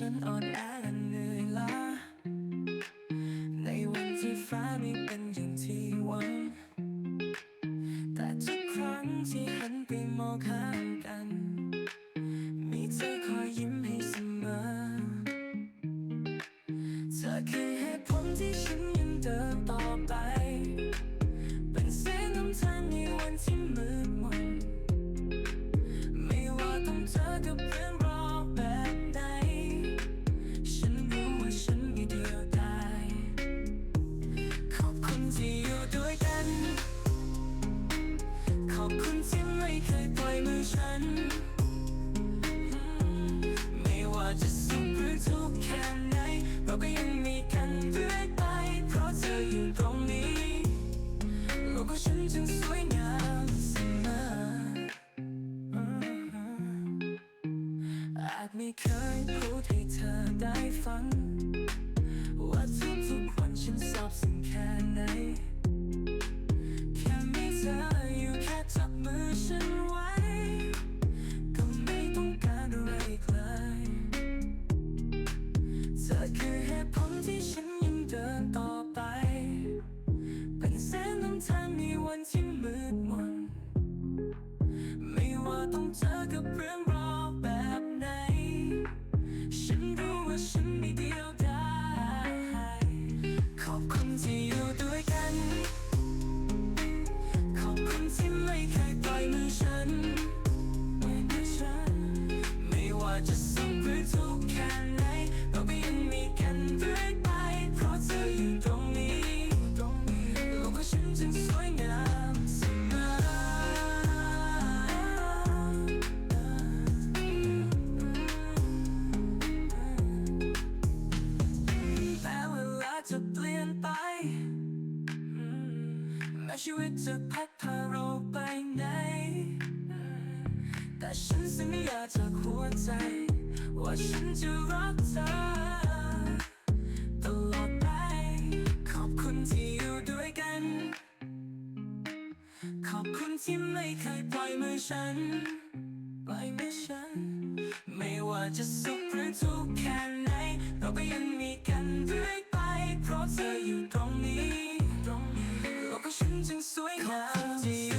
ฉันอ่อนแอและเหนื่อยล้า ในวันที่ฟ้าไม่เป็นอย่างที่หวัง แต่ทุกครั้งที่หันไปมองข้างกัน มีเธอคอยยิ้มให้เสมอ เธอคือเหตุผลที่ฉัน ฉัน ไม่ว่าจะสุขหรือทุกข์แค่ไหน เราก็ยังมีกันเรื่อยไป เพราะเธออยู่ตรงนี้ โลกของฉันจึงสวยงามเสมออาจไม่เคยพูดให้เธอได้ฟัง ว่าทุกๆวันฉันซาบซึ้งแค่ กับเรื่องราวแบบไหน ฉันรู้ว่าฉันไม่เดียวดายขอบคุณที่อยู่ด้วยกัน ขอบคุณที่ไม่เคยปล่อยมือฉัน ไม่ว่าจะ ชีวิตจะพัดพาเราไปไหน แต่ฉันสัญญาจากหัวใจ ว่าฉันจะรักเธอตลอดไป ขอบคุณที่อยู่ด้วยกัน ขอบคุณที่ไม่เคยปล่อยมือฉัน ปล่อยมือฉัน ไม่ว่าจะสุขหรือทุกข์แค่ไหนเราก็ยัง see you.